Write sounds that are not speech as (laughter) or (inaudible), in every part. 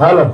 Hello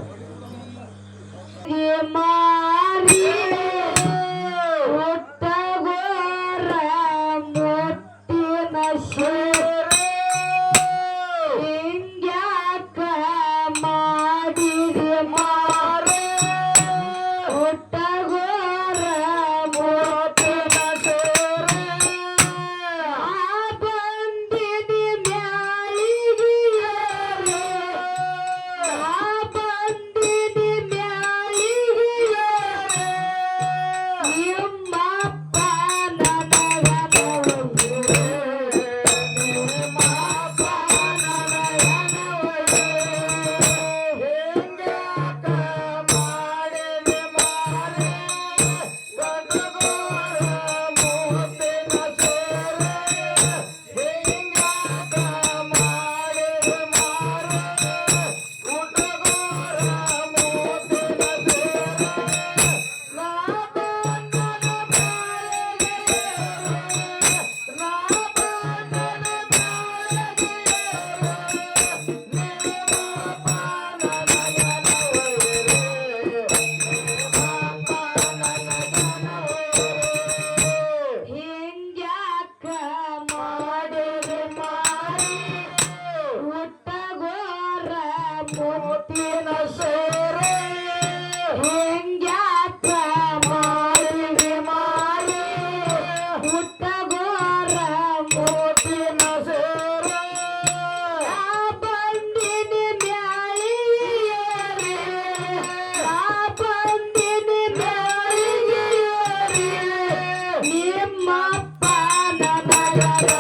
la la la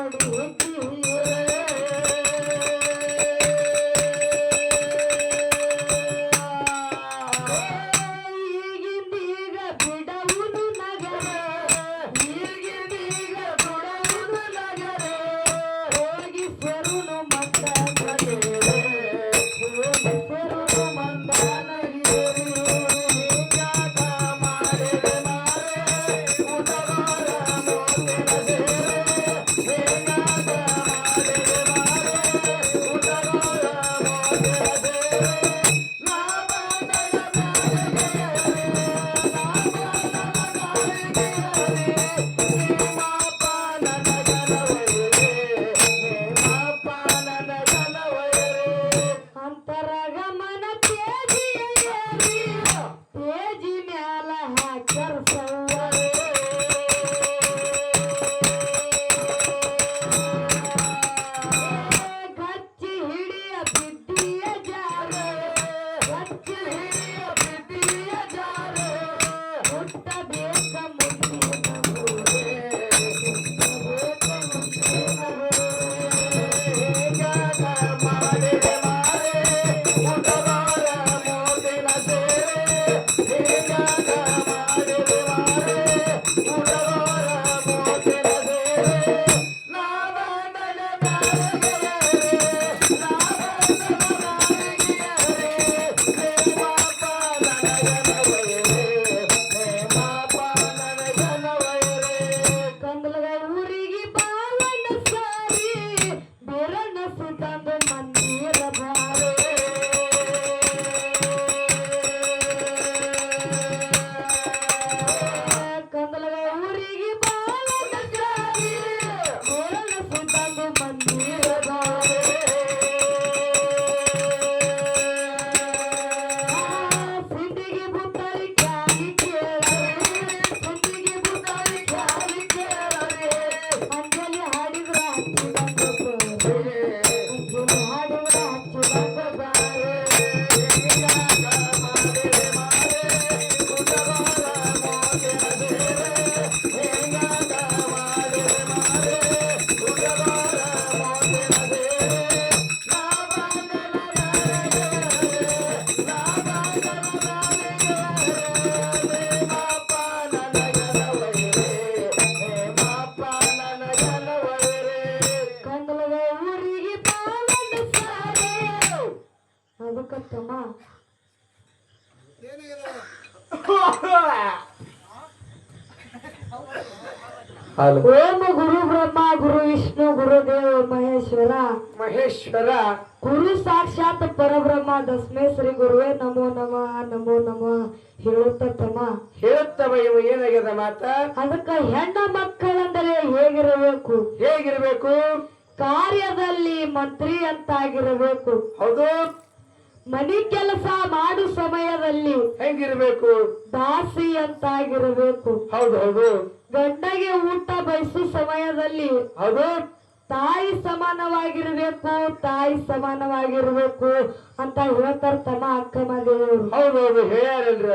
ಕೊಡುತ್ತೀಯೇ ಊರಿಗೆ ಬಾವನ ಓಂ ಗುರು ಬ್ರಹ್ಮ ಗುರು ವಿಷ್ಣು ಗುರುದೇವ ಮಹೇಶ್ವರ. ಮಹೇಶ್ವರ. ಗುರು ಸಾಕ್ಷಾತ್ ಪರಬ್ರಹ್ಮ ದಸ್ಮೇ ಶ್ರೀ ಗುರುವೇ ನಮೋ ನಮಃ ನಮೋ ನಮಃ ಹೇಳುತ್ತ ತಮ್ಮ ಹೇಳುತ್ತವ ಇವ ಏನಾಗ್ಯದ ಮಾತ? ಅದಕ್ಕ ಹೆಣ್ಣ ಮಕ್ಕಳಂದರೆ ಹೇಗಿರಬೇಕು? ಹೇಗಿರಬೇಕು? ಕಾರ್ಯದಲ್ಲಿ ಮಂತ್ರಿ ಅಂತಾಗಿರಬೇಕು. ಹೌದು. ಮನಿ ಕೆಲಸ ಮಾಡು ಸಮಯದಲ್ಲಿ ಹೆಂಗಿರ್ಬೇಕು? ದಾಸಿ ಅಂತಾಗಿರಬೇಕು. ಹೌದು ಹೌದು. ಗಂಡಗೆ ಊಟ ಬಯಸು ಸಮಯದಲ್ಲಿ ಅದು ತಾಯಿ ಸಮಾನವಾಗಿರ್ಬೇಕು ತಾಯಿ ಸಮಾನವಾಗಿರ್ಬೇಕು ಅಂತ ಹೇಳ್ತಾರ ತಮ್ಮ ಅಕ್ಕ ಮಗಳು ಹೌದು ಹೌದು ಹೇಳ್ಯಾರಲ್ರಿ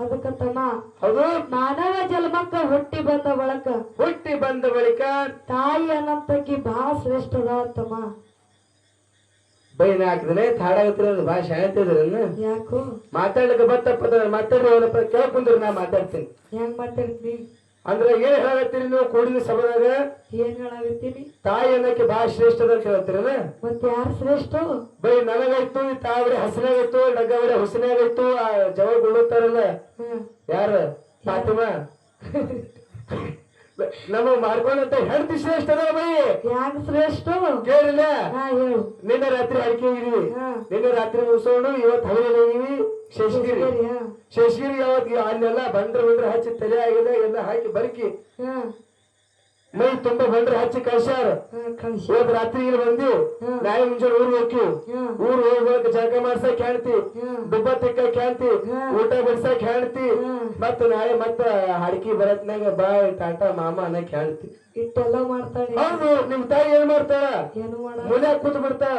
ಅದಕ್ಕ ತಮ್ಮ ಹೌದು. ಮಾನವ ಜನ್ಮಕ್ಕ ಹುಟ್ಟಿ ಬಂದ ಬಳಕ ಹುಟ್ಟಿ ಬಂದ ಬಳಿಕ ತಾಯಿ ಅನ್ನಂತಕಿ ಬಹಳ ಶ್ರೇಷ್ಠ ಅದ ತಮ್ಮ. ಬೈನ ಹಾಕಿದ್ರೆ ಹಾಡಾಗತ್ತಿರ ಭಾಷೆ ಹೇಳ್ತಿದ್ರನ್ನ ಯಾಕೋ? ಮಾತಾಡ್ಲಿಕ್ಕೆ ಬತ್ತಪ್ಪ ಮಾತಾಡ್ರಿ ಕೇಳ್ಕೊಂಡ್ರಿ ನಾ ಮಾತಾಡ್ತೀನಿ. ಹೆಂಗ್ ಮಾತಾಡ್ತೀನಿ ಅಂದ್ರೆ ಏನ್ ಹೇಳತ್ತೀರಿ ನೀವು ಕೂಡಿನ ಸಭೆದಾಗ? ಏನ್ ಹೇಳಾಗತ್ತೀನಿ ತಾಯಿ ಅನ್ನಕ್ಕೆ ಭಾಳ ಶ್ರೇಷ್ಠ ಅಂತ ಹೇಳ್ತೀರಲ್ಲ? ಮತ್ತೆ ಯಾರು ಶ್ರೇಷ್ಠ? ಬೈ ನನಗಾಯ್ತು ಈ ತಾವಡೆ ಹಸನಾಗಾಯ್ತು ಡಗ್ಗವಡೆ ಹುಸನಾಗಾಯ್ತು ಆ ಉಳುತ್ತಾರಲ್ಲ ಯಾರ? ಫಾತಿಮಾ? (laughs) ನಮ್ಮ ಮಾಡ್ಕೊಂಡಂತ ಹೆಂಡತಿ ಶ್ರೇಷ್ಠ ಅದ ಬೈ. ಯಾಕ ಶ್ರೇಷ್ಠ? ಕೇಳಿಲ್ಲ? ನಿನ್ನೆ ರಾತ್ರಿ ಅಡಿಕೆ ಹೋಗಿದ್ವಿ ಹಾ. ನಿನ್ನೆ ರಾತ್ರಿ ಮುಗಿಸೋಣ ಇವತ್ತು ಹಗಲಿಗೆ ಹೋಗಿವಿ ಶೇಷಗಿರಿ. ಶೇಷಗಿರಿ ಯಾವತ್ತು? ಅಲ್ಲೆಲ್ಲ ಬಂದ್ರ ಬಂದ್ರ ಹಚ್ಚಿ ತಲೆ ಆಗಿದೆ ಎಲ್ಲ ಹಾಕಿ ಬರ್ಕಿ. ಮೈ ತುಂಬಾ ಬಂದ್ರೆ ಹಚ್ಚಿ ಕಳ್ಸ್ಯಾರ. ಇವತ್ ರಾತ್ರಿ ಇಲ್ಲಿ ಬಂದಿ. ನಾಳೆ ಮುಂಜಾನೆ ಊರ್ ಹೋಗಿ ಊರ್ ಹೋಗ್ಬೇಕು ಜಾಗ ಮಾಡ್ಸಕ್ ಹೇಳ್ತಿ. ದುಬ್ಬ ತಿಕ್ಕಕ್ ಹೇಳ್ತಿ. ಊಟ ಬಡ್ಸಕ್ ಹೇಳ್ತಿ. ಮತ್ತ ನಾಳೆ ಮತ್ತ ಹಡಕಿ ಬರತ್ನಾಗ ಬಾ ಟಾಟಾ ಮಾಮ ಅನ್ನಕ್ ಹೇಳ್ತಿ. ಇಟ್ಟೆಲ್ಲ ಮಾಡ್ತಾಳೆ. ಹೌದು ನಿಮ್ ತಾಯಿ ಏನ್ ಮಾಡ್ತಾರ ಏನು ಮಾಡ ಮುನ್ಯಾಗ ಕೂತ್ ಬಿಡ್ತಾಳ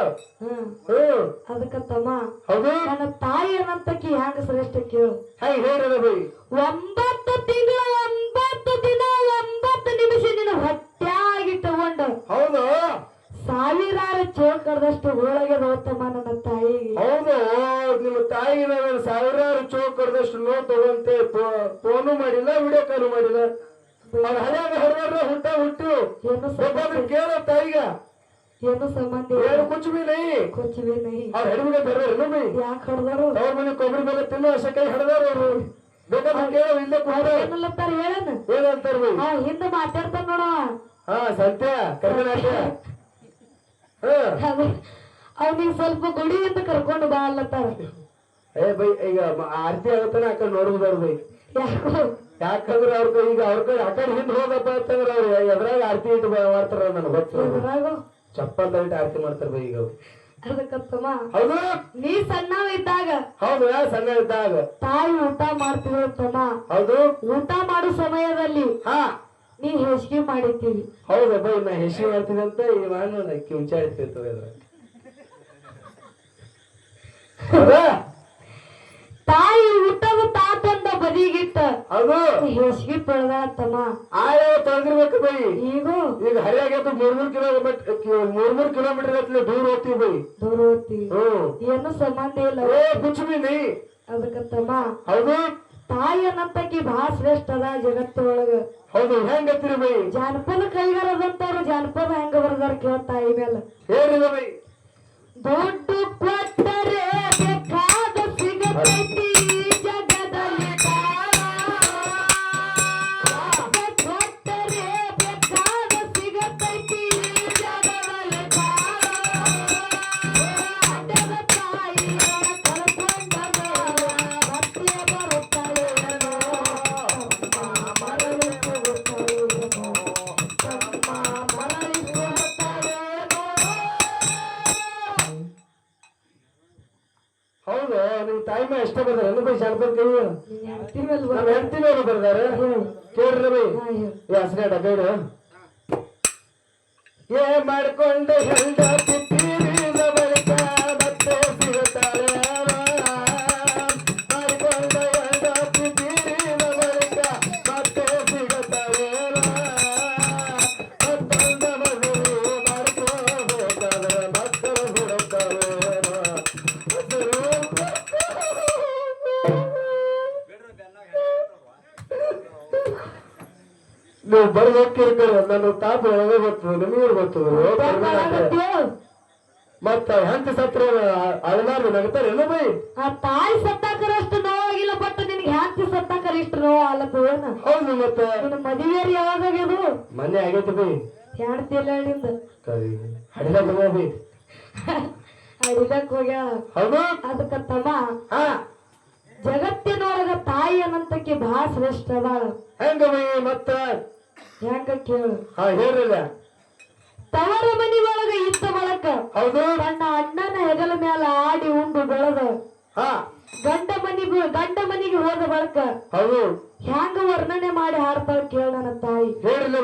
ಅದಕ್ಕ ತಮ್ಮ ಹೌದು. ನನ್ನ ತಾಯಿ ಏನಂತಕಿ ಹ್ಯಾಂಗ ಶ್ರೇಷ್ಠ ಕೇಳು. Hi bye. ಒಂಬತ್ತು ತಿಂಗಳು ಒಂಬತ್ತು ನಿನ್ನ ಹೊಟ್ಯಾಗಿ ತಗೊಂಡು. ಹೌದು. ಸಾವಿರಾರು ಚೋಕರ್ದಷ್ಟು ಒಳಗೆ ತಮ್ಮ ನನ್ನ ತಾಯಿಗೆ ಹೌದು. ನಿಮ್ಮ ತಾಯಿ ನಾನು ಸಾವಿರಾರು ಚೋಕ್ ಕಡ್ದಷ್ಟು ನೋ ತಗೊಂತೆ ಫೋನು ಮಾಡಿಲ್ಲ ವಿಡಿಯೋ ಕಾಲು ಮಾಡಿಲ್ಲ. ಅವ್ರ ಹಳ್ಯಾಗ ಹರಿದಾರ ಹುಟ್ಟ. ಹುಟ್ಟು ಸಂಬಂಧ ಕೇಳೋ ತಾಯಿಗ. ಏನು ಸಂಬಂಧ ಏನು ಕುಚ್ ಬಿ ನೈ ಕುಚ್ ಬಿ ನೈ ಅವ್ರ ಹೆಣ್ಮಿಗೆ ಬರ್ರಿ ಬೈ ಯಾಕೆ ಹಡ್ದಾರು ಅವ್ರ ಮನೆ ಕೊಬ್ಬರಿ ಮೇಲೆ ತಿನ್ನೋ ಅಷ್ಟಕ್ಕೆ ಹಡ್ದಾರ ಅವರು. ಬೇಕಾದ್ರೆ ಇಲ್ಲೇ ಕೂಡ ಏನಲ್ಲತ್ತಾರ ಹೇಳನ ಏನಂತಾರ ಬೈ ಹಾ ಹಿಂದೆ ಮಾತಾಡ್ತಾನ ನೋಡ ಹಾ ಸತ್ಯ. ಅವ್ನಿಗೆ ಸ್ವಲ್ಪ ಅಂತ ಕರ್ಕೊಂಡು ಬಾ ಅಲ್ಲತ್ತಾರ ಏ ಬೈ ಈಗ ಆರತಿ ಆಗತ್ತಾನ ಕಡೆ ನೋಡ್ಬೋದಾರ ಬೈ. ಯಾಕೋ? ಯಾಕಂದ್ರೆ ಅವ್ರ ಕೈ- ಈಗ ಅವ್ರ ಕಡೆ ಆ ಕಡೆ ಹಿಂದೆ ಹೋಗಪ್ಪ ಅಂತಂದ್ರೆ ಅವ್ರು ಎದ್ರಾಗ ಆರತಿ ಇಟ್ಟು ಬ- ಮಾಡ್ತಾರ ನನಗೆ ಗೊತ್ತು. ಚಪ್ಪಲ್ ಆರತಿ ಮಾಡ್ತಾರ ಬೈ ಈಗ ಅವ್ರು. ಅದಕ್ಕತ್ತಮ್ಮ ಹೌದು. ನೀ ಸಣ್ಣವ ಇದ್ದಾಗ ಹೌದು ಸಣ್ಣ ಇದ್ದಾಗ ತಾಯಿ ಊಟ ಮಾಡ್ತಿದ್ರು ತಮ್ಮ ಹೌದು. ಊಟ ಮಾಡೋ ಸಮಯದಲ್ಲಿ ಹಾ. ನೀ ಹೆಸಿಗೆ ಮಾಡಿದ್ದೀವಿ ಹೌದು ಬೈ ನಾ ಹೆಸಿಗೆ ಮಾಡ್ತೀನಿ ಅಂತ ಈ ನಾನು ಕಿಂಚ ಇಡ್ತಿರ್ತವೆ ಅದ್ರಾಗ ಹೌದಾ ತಾಯಿ ಬದಿಗಿಟ್ಟ ಹೌದು. ಹೆಚ್ಚಿಗೆ ಪಡೆದ ತಮ್ಮ ಆಯ ತಂದಿರ್ಬೇಕು ಬೈ. ಈಗ? ಈಗ ಹರಿಯಾಗತ್ತು ಮೂರ್ ಮೂರ್ ಕಿಲೋಮೀಟರ್ ಮೂರ್ ಮೂರ್ ಕಿಲೋಮೀಟರ್ ಗಟ್ಲೆ ದೂರ ಹೋಗ್ತೀವಿ ಬೈ. ದೂರ ಹೋಗ್ತೀವಿ ಏನು ಸಂಬಂಧ ಇಲ್ಲ. ಏ ಕುಚ್ ಬಿ ನೀ. ಅದಕ್ಕತ್ತಮ್ಮ. ಹೌದು. ತಾಯಿ ಅನ್ನಂತಕಿ ಬಹಳ ಶ್ರೇಷ್ಠ ಅದ ಜಗತ್ತೊಳಗ. ಹೌದು ಹೆಂಗತ್ತೀರಿ ಬೈ? ಜಾನಪದ ಕೈಗಾರದಂತವ್ರು ಜಾನಪದ ಹೆಂಗ ಬರ್ದಾರ ಕೇಳ ತಾಯಿ ಮೇಲೆ ಹೇಳಿದ ಬೈ. ದೊಡ್ಡ ಕೊಟ್ಟರೆ ಬೇಕಾದ ಸಿಗತೈತಿ. ಕೇಳ್ರಿ. ಹೆಸರೇಡ ಬೇಡ ಏ ಮಾಡ್ಕೊಂಡು ಹೆಂಡತಿ ಗೊತ್ತು ಬರ್ತದೆ. ಮತ್ತ ಹೆಂತ ಸತ್ರ ಅಳಲಾರ್ದು ನಗತಾರ ಏನೋ ಬೈ. ಆ ತಾಯಿ ಸತ್ತಾಕರಷ್ಟು ನೋವಾಗಿಲ್ಲ ಬಟ್ ನಿನ್ಗೆ ಹ್ಯಾಂತಿ ಸತ್ತಾಕರ ಇಷ್ಟು ನೋವು ಅಲ್ಲಪ್ಪ ಏನ? ಹೌದು ಮತ್ತ. ನಿನ್ನ ಮದುವೆಯರು ಯಾವಾಗ ಆಗ್ಯದು? ಮೊನ್ನೆ ಆಗೈತಿ ಬೈ. ಇಲ್ಲ ನಿಂದ. ಕರಿ. ಹಡಿದ ತಗೋ ಬೈ? (laughs) ಅಡಿಲಕ್ ಹೋಗ್ಯಾಳ ಹೌದು. ಅದಕ್ಕ ತಮ್ಮ ಜಗತ್ತಿನೊಳಗ ತಾಯಿ ಅನ್ನಂತಕ್ಕೆ ಬಹಳ ಶ್ರೇಷ್ಠ ಅದಾಳ. ಹೆಂಗ ಬೈ ಮತ್ತ? ಹೆಂಗ ಕೇಳು? ಹಾ ಹೇಳ್ರಲ್ಲ. ತವರ ಮನಿ ಒಳಗ ಇದ್ದ ಬಳಕ ಹೌದು. ತನ್ನ ಅಣ್ಣನ ಹೆಗಲ ಮ್ಯಾಲ ಆಡಿ ಉಂಡು ಬೆಳದ. ಗಂಡ ಮನಿ ಗಂಡ ಮನಿಗೆ ಹೋದ ಬಳಕ ಹೌದು. ಹ್ಯಾಂಗ ವರ್ಣನೆ ಮಾಡಿ ಹಾಡ್ತಾಳ ಕೇಳ ನನ್ನ ತಾಯಿ. ಹೇಳ್ರಲ್ಲ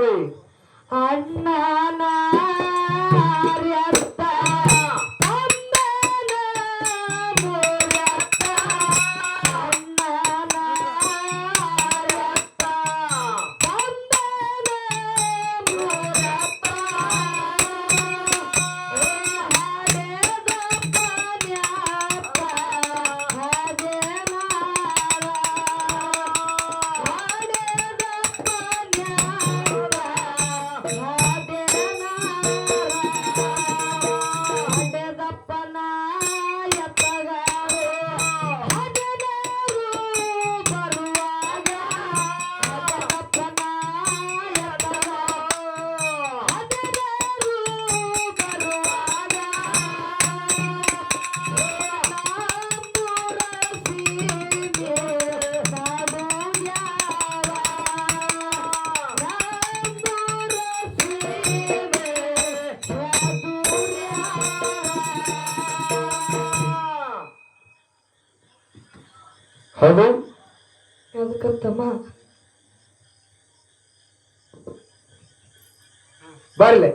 ಬರ್ಲೆ.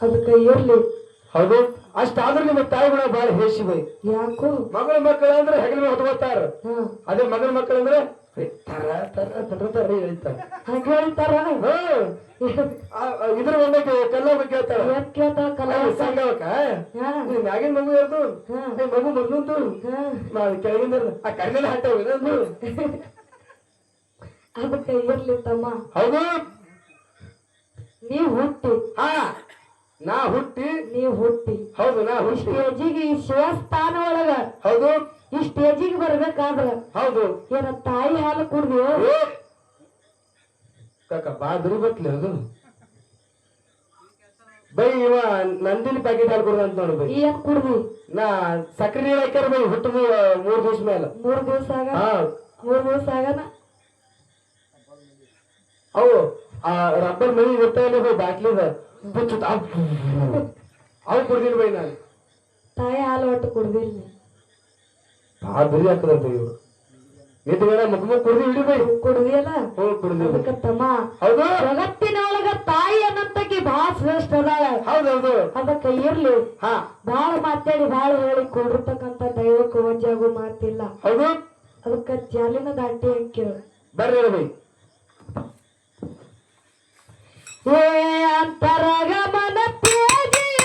ಅದಕ್ಕೆ ಕೈಯಲ್ಲಿ ಹೌದು. ಅಷ್ಟಾದ್ರೂ ನಿಮ್ಮ ತಾಯಿ ಗುಣ ಬಾಳ ಹೇಸಿ ಬೈ ಯಾಕೋ? ಮಗಳ ಮಕ್ಕಳು ಅಂದ್ರೆ ಹೆಗಲ ಹೊತ್ಕೋತಾರ ಅದೇ ಮಗನ ಮಕ್ಕಳು ಅಂದ್ರೆ ತರ ತರ ತರ ತರ ಹೇಳ್ತಾರೆ. ಹಂಗ ಹೇಳ್ತಾರ? ಇದ್ರ ಒಂದಕ್ಕೆ ಕಲ್ಲ ಬಗ್ಗೆ ಕೇಳ್ತಾರ. ಏನ್ ಕೇಳ್ತಾಳ ಕಲ ಸಂಗವಕ್ಕ ಹಾ. ಮ್ಯಾಗಿನ ಮಗು ಇರ್ದು ಹಾ. ಮಗು ಮೊದ್ಲಂತು ನಾವ್ ಕೆಳಗಿಂದ ಆ ಕಡಿಮೆ ಹಾಕ್ತಾವ ಅದಕ್ಕೆ ಇರ್ಲಿ ತಮ್ಮ? ಹೌದು. ನೀವ್ ಹುಟ್ಟಿ. ಹಾ. ನಾ ಹುಟ್ಟಿ. ನೀ ಹುಟ್ಟಿ. ಹೌದು ನಾ ಹುಟ್ಟಿ. ಸ್ಟೇಜಿಗೆ ಈ ಶಿವಸ್ಥಾನ ಒಳಗ ಹೌದು. ಈ ಸ್ಟೇಜಿಗೆ ಬರ್ಬೇಕಾದ್ರ ಹೌದು. ಏನ ತಾಯಿ ಹಾಲು ಕುಡ್ದು ಕಾಕ ಬಾ ದುರಿಬತ್ಲಿ ಅದು. ಬೈ ಇವ ನಂದಿನಿ ಪ್ಯಾಕೆಟ್ ಹಾಲು ಕುಡ್ದು ಅಂತ ನೋಡು ಬೈ. ಏನ್ ಕುಡ್ದು? ನಾ ಸಕ್ರೆ ಹಾಕ್ಯಾರ ಬೈ ಹುಟ್ಟದು ಮೂರ್ ದಿವಸ ಮೇಲೆ ಮೂರ್ ದಿವಸ ಆಗ ಹಾ. ಮೂರ್ ದಿವಸ ಆಗನ? ಅವು ಆ ರಬ್ಬರ್ ಮನಿ ಇರ್ತಾವಲ್ಲ ಬೈ ಬಾಟ್ಲಿದ ಬುಚ್ಚು ಅವು ಬೈ ನಾನು. ತಾಯಿ ಹಾಲು ಒಟ್ಟು ಕುಡ್ದಿಲ್ಲ ಆ ಬಿರಿ ಹಾಕದ್ರ ಬೈ ಇವ್ರು. ಕುಡ್ದಿ ಇಡಿ ಬೈ. ಕುಡ್ದಿಯಲ್ಲ? ಹ್ಞೂ ಕುಡ್ದಿ ಅದಕ್ಕ ತಮ್ಮ. ಹೌದು? ಜಗತ್ತಿನೊಳಗ ತಾಯಿ ಅನ್ನಂತಕಿ ಶ್ರೇಷ್ಠ ಅದಾಳ. ಹೌದು ಹೌದು ಅದಕ್ಕೆ ಇರ್ಲಿ. ಹಾ. ಬಾಳ ಮಾತಾಡಿ ಬಾಳ ಹೇಳಿ ಕೊಡಿರ್ತಕ್ಕಂತ ದೈವಕ್ಕೆ ವಜ್ಜಾಗೋ ಮಾತಿಲ್ಲ. ಹೌದು? ಅದಕ್ಕ ಜಾಲಿನ ದಾಟಿ ಅಂತ ಕೇಳು ಬರ್ರಿ ಬೈ ಏ ಅಂತರಗಮನ ತೇಜಿಯ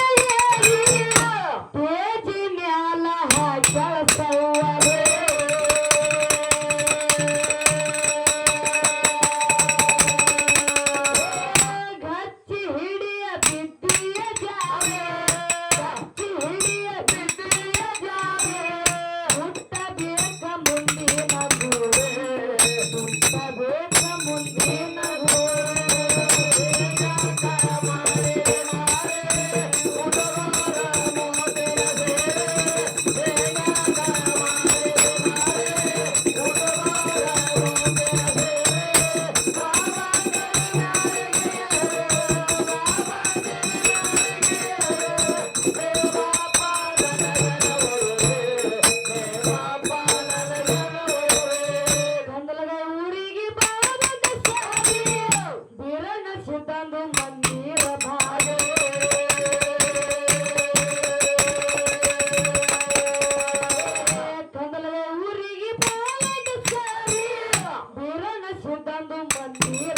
ಬೀರಣ್ಣ ಸಿದ್ದಂದು ಮಂದಿರ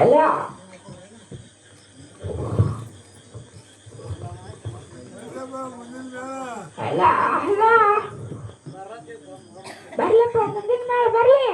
Hello hello hello ಬರ್ಲಪ್ಪ ಮುಂದಿನ ನಾಳೆ ಬರ್ಲಿ